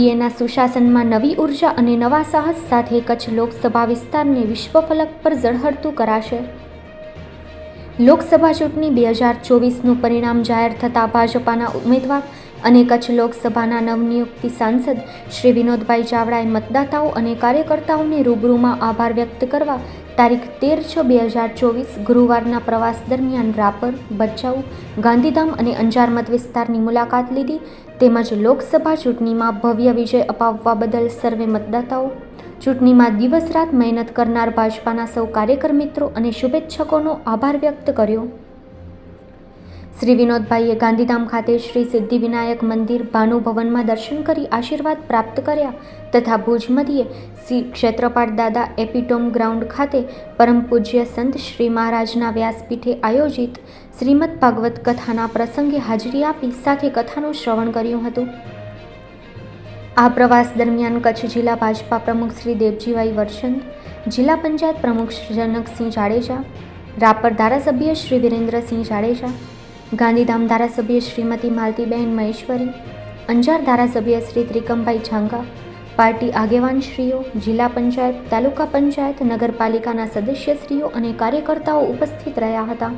એનડીએના સુશાસનમાં નવી ઊર્જા અને નવા સાહસ સાથે કચ્છ લોકસભા વિસ્તારને વિશ્વ ફલક પર ઝળહળતું કરાશે. લોકસભા ચૂંટણી બે હજાર ચોવીસનું પરિણામ જાહેર થતાં ભાજપાના ઉમેદવાર અને કચ્છ લોકસભાના નવનિયુક્તિ સાંસદ શ્રી વિનોદભાઈ ચાવડાએ મતદાતાઓ અને કાર્યકર્તાઓને રૂબરૂમાં આભાર વ્યક્ત કરવા તારીખ તેર છ બે હજાર ચોવીસ ગુરુવારના પ્રવાસ દરમિયાન રાપર, ભચાઉ, ગાંધીધામ અને અંજાર મત વિસ્તારની મુલાકાત લીધી. તેમજ લોકસભા ચૂંટણીમાં ભવ્ય વિજય અપાવવા બદલ સર્વે મતદાતાઓ ચૂંટણીમાં દિવસ રાત મહેનત કરનાર ભાજપાના સૌ કાર્યકર મિત્રો અને શુભેચ્છકોનો આભાર વ્યક્ત કર્યો. શ્રી વિનોદભાઈએ ગાંધીધામ ખાતે શ્રી સિદ્ધિવિનાયક મંદિર ભાનુભવનમાં દર્શન કરી આશીર્વાદ પ્રાપ્ત કર્યા તથા ભુજ મધ્યે શ્રી ક્ષેત્રપાળ દાદા એપિટોમ ગ્રાઉન્ડ ખાતે પરમ પૂજ્ય સંત શ્રી મહારાજના વ્યાસપીઠે આયોજિત શ્રીમદ ભાગવત કથાના પ્રસંગે હાજરી આપી સાથે કથાનું શ્રવણ કર્યું હતું. આ પ્રવાસ દરમિયાન કચ્છ જિલ્લા ભાજપા પ્રમુખ શ્રી દેવજીભાઈ વરચંદ જિલ્લા પંચાયત પ્રમુખ શ્રી જનકસિંહ જાડેજા, રાપર ધારાસભ્ય શ્રી વિરેન્દ્રસિંહ જાડેજા, ગાંધીધામ ધારાસભ્ય શ્રીમતી માલતીબહેન મહેશ્વરી, અંજાર ધારાસભ્ય શ્રી ત્રિકમભાઈ ઝાંગા, પાર્ટી આગેવાનશ્રીઓ, જિલ્લા પંચાયત, તાલુકા પંચાયત, નગરપાલિકાના સદસ્યશ્રીઓ અને કાર્યકર્તાઓ ઉપસ્થિત રહ્યા હતા.